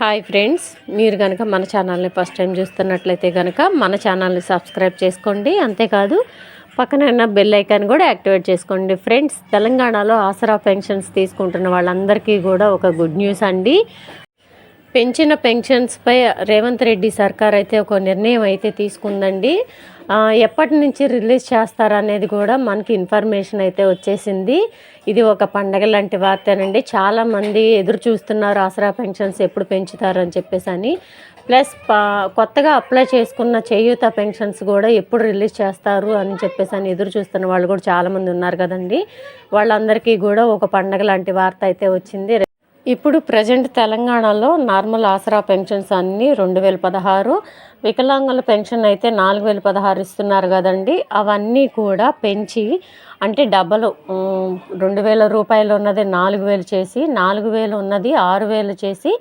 Hi friends మీరు కనుక మన ఛానల్ని ఫస్ట్ టైం చూస్తున్నట్లయితే కనుక మన ఛానల్ని సబ్స్క్రైబ్ చేసుకోండి. అంతేకాదు పక్కన ఉన్న బెల్ ఐకాన్ కూడా యాక్టివేట్ చేసుకోండి. ఫ్రెండ్స్ తెలంగాణలో ఆసరా పెన్షన్స్ తీసుకుంటున్న వాళ్ళందరికీ కూడా ఒక గుడ్ న్యూస్ అండి. పెంచిన పెన్షన్స్పై రేవంత్ రెడ్డి సర్కార్ అయితే ఒక నిర్ణయం అయితే తీసుకుందండి. ఎప్పటి నుంచి రిలీజ్ చేస్తారనేది కూడా మనకి ఇన్ఫర్మేషన్ అయితే వచ్చేసింది. ఇది ఒక పండగ లాంటి వార్తేనండి. చాలామంది ఎదురు చూస్తున్నారు ఆసరా పెన్షన్స్ ఎప్పుడు పెంచుతారని చెప్పేసి అని. ప్లస్ కొత్తగా అప్లై చేసుకున్న చేయూత పెన్షన్స్ కూడా ఎప్పుడు రిలీజ్ చేస్తారు అని చెప్పేసి అని ఎదురు చూస్తున్న వాళ్ళు కూడా చాలామంది ఉన్నారు కదండి. వాళ్ళందరికీ కూడా ఒక పండగ లాంటి వార్త అయితే వచ్చింది. ఇప్పుడు ప్రజెంట్ తెలంగాణలో నార్మల్ ఆసరా పెన్షన్స్ అన్నీ రెండు వేల పదహారు వికలాంగుల పెన్షన్ అయితే నాలుగు వేల పదహారు ఇస్తున్నారు కదండి. అవన్నీ కూడా పెంచి అంటే డబ్బలు రెండు వేల రూపాయలు ఉన్నది నాలుగు వేలు చేసి నాలుగు వేలు ఉన్నది ఆరు వేలు చేసి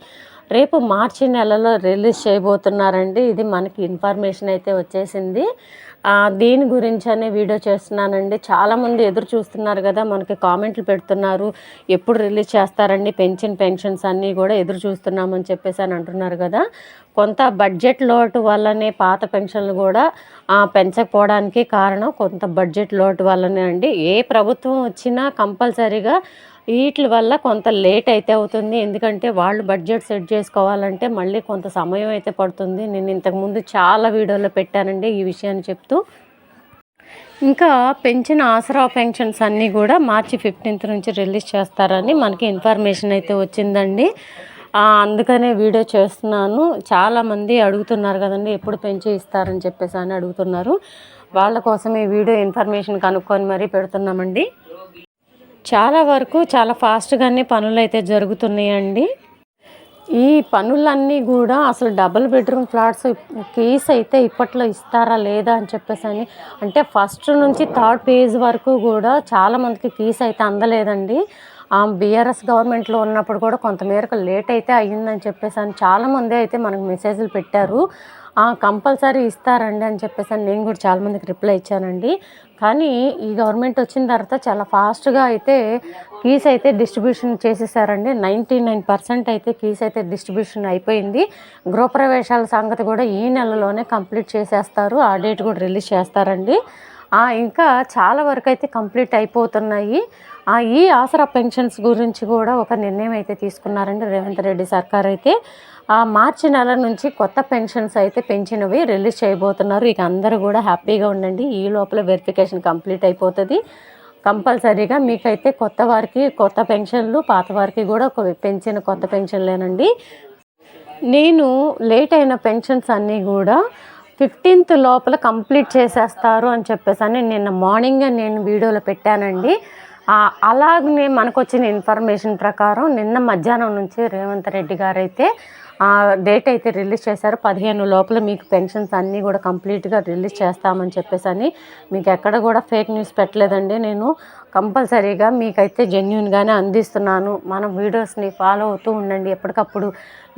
రేపు మార్చి నెలలో రిలీజ్ చేయబోతున్నారండి. ఇది మనకి ఇన్ఫర్మేషన్ అయితే వచ్చేసింది. దీని గురించి అనే వీడియో చేస్తున్నానండి. చాలామంది ఎదురు చూస్తున్నారు కదా మనకి కామెంట్లు పెడుతున్నారు. ఎప్పుడు రిలీజ్ చేస్తారండి పెన్షన్ పెన్షన్స్ అన్నీ కూడా ఎదురు చూస్తున్నామని చెప్పేసి అని అంటున్నారు కదా. కొంత బడ్జెట్ లోటు వల్లనే పాత పెన్షన్లు కూడా పెంచకపోవడానికి కారణం కొంత బడ్జెట్ లోటు వల్లనే అండి. ఏ ప్రభుత్వం వచ్చినా కంపల్సరీగా వీటి వల్ల కొంత లేట్ అయితే అవుతుంది. ఎందుకంటే వాళ్ళు బడ్జెట్ సెట్ చేసుకోవాలంటే మళ్ళీ కొంత సమయం అయితే పడుతుంది. నేను ఇంతకుముందు చాలా వీడియోలో పెట్టానండి ఈ విషయాన్ని చెప్తూ. ఇంకా పెంచిన ఆసరా పెన్షన్స్ అన్నీ కూడా మార్చి ఫిఫ్టీన్త్ నుంచి రిలీజ్ చేస్తారని మనకి ఇన్ఫర్మేషన్ అయితే వచ్చిందండి. అందుకనే వీడియో చేస్తున్నాను. చాలామంది అడుగుతున్నారు కదండి ఎప్పుడు పెంచి ఇస్తారని చెప్పేసి అని అడుగుతున్నారు. వాళ్ళ కోసం ఈ వీడియో ఇన్ఫర్మేషన్ కనుక్కొని మరీ పెడుతున్నామండి. చాలా వరకు చాలా ఫాస్ట్గానే పనులు అయితే జరుగుతున్నాయండి. ఈ పనులన్నీ కూడా అసలు డబుల్ బెడ్రూమ్ ఫ్లాట్స్ కేస్ అయితే ఇప్పట్లో ఇస్తారా లేదా అని చెప్పేసి అని అంటే ఫస్ట్ నుంచి థర్డ్ పేజ్ వరకు కూడా చాలామందికి కీస్ అయితే అందలేదండి. బీఆర్ఎస్ గవర్నమెంట్లో ఉన్నప్పుడు కూడా కొంతమేరకు లేట్ అయితే అయ్యిందని చెప్పేసి అని చాలామంది అయితే మనకు మెసేజ్లు పెట్టారు. కంపల్సరీ ఇస్తారండి అని చెప్పేసి అని నేను కూడా చాలామందికి రిప్లై ఇచ్చానండి. కానీ ఈ గవర్నమెంట్ వచ్చిన తర్వాత చాలా ఫాస్ట్గా అయితే కీస్ అయితే డిస్ట్రిబ్యూషన్ చేసేసారండి. నైంటీ నైన్ పర్సెంట్ అయితే కీస్ అయితే డిస్ట్రిబ్యూషన్ అయిపోయింది. గృహప్రవేశాల సంగతి కూడా ఈ నెలలోనే కంప్లీట్ చేసేస్తారు. ఆ డేట్ కూడా రిలీజ్ చేస్తారండి. ఇంకా చాలా వరకు అయితే కంప్లీట్ అయిపోతున్నాయి. ఈ ఆసరా పెన్షన్స్ గురించి కూడా ఒక నిర్ణయం అయితే తీసుకున్నారండి రేవంత్ రెడ్డి సర్కార్ అయితే. మార్చి నెల నుంచి కొత్త పెన్షన్స్ అయితే పెంచినవి రిలీజ్ చేయబోతున్నారు. ఇక అందరూ కూడా హ్యాపీగా ఉండండి. ఈ లోపల వెరిఫికేషన్ కంప్లీట్ అయిపోతుంది. కంపల్సరీగా మీకైతే కొత్త వారికి కొత్త పెన్షన్లు పాత వారికి కూడా పెంచిన కొత్త పెన్షన్లేనండి. నేను లేట్ అయిన పెన్షన్స్ అన్నీ కూడా ఫిఫ్టీన్త్ లోపల కంప్లీట్ చేసేస్తారు అని చెప్పేసి అని నిన్న మార్నింగ్ నేను వీడియోలో పెట్టానండి. అలాగనే మనకు వచ్చిన ఇన్ఫర్మేషన్ ప్రకారం నిన్న మధ్యాహ్నం నుంచి రేవంత్ రెడ్డి గారు అయితే డేట్ అయితే రిలీజ్ చేశారు. పదిహేను లోపల మీకు పెన్షన్స్ అన్నీ కూడా కంప్లీట్గా రిలీజ్ చేస్తామని చెప్పేసి అని మీకు ఎక్కడ కూడా ఫేక్ న్యూస్ పెట్టలేదండి. నేను కంపల్సరీగా మీకైతే జెన్యున్గానే అందిస్తున్నాను. మన వీడియోస్ని ఫాలో అవుతూ ఉండండి. ఎప్పటికప్పుడు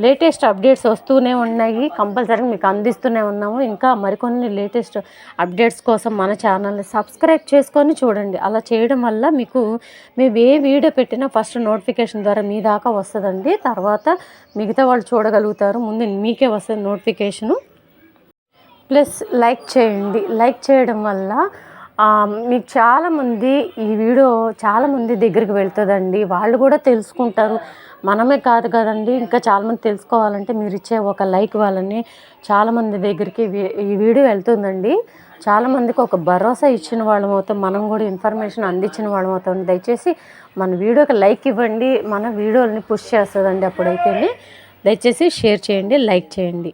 లేటెస్ట్ అప్డేట్స్ వస్తూనే ఉన్నాయి. కంపల్సరీ మీకు అందిస్తూనే ఉన్నాము. ఇంకా మరికొన్ని లేటెస్ట్ అప్డేట్స్ కోసం మన ఛానల్ని సబ్స్క్రైబ్ చేసుకొని చూడండి. అలా చేయడం వల్ల మీకు మేము ఏ వీడియో పెట్టినా ఫస్ట్ నోటిఫికేషన్ ద్వారా మీ దాకా వస్తుందండి. తర్వాత మిగతా వాళ్ళు చూడగలుగుతారు. ముందు మీకే వస్తుంది నోటిఫికేషను. ప్లస్ లైక్ చేయండి. లైక్ చేయడం వల్ల మీకు చాలామంది ఈ వీడియో చాలామంది దగ్గరికి వెళ్తుందండి. వాళ్ళు కూడా తెలుసుకుంటారు. మనమే కాదు కదండి. ఇంకా చాలామంది తెలుసుకోవాలంటే మీరు ఇచ్చే ఒక లైక్ వాళ్ళని చాలామంది దగ్గరికి ఈ వీడియో వెళ్తుందండి. చాలామందికి ఒక భరోసా ఇచ్చిన వాళ్ళం అవుతాం. మనం కూడా ఇన్ఫర్మేషన్ అందించిన వాళ్ళం అవుతాం. దయచేసి మన వీడియోకి లైక్ ఇవ్వండి. మన వీడియోలని పుష్ చేస్తుందండి అప్పుడైతేనే. దయచేసి షేర్ చేయండి లైక్ చేయండి.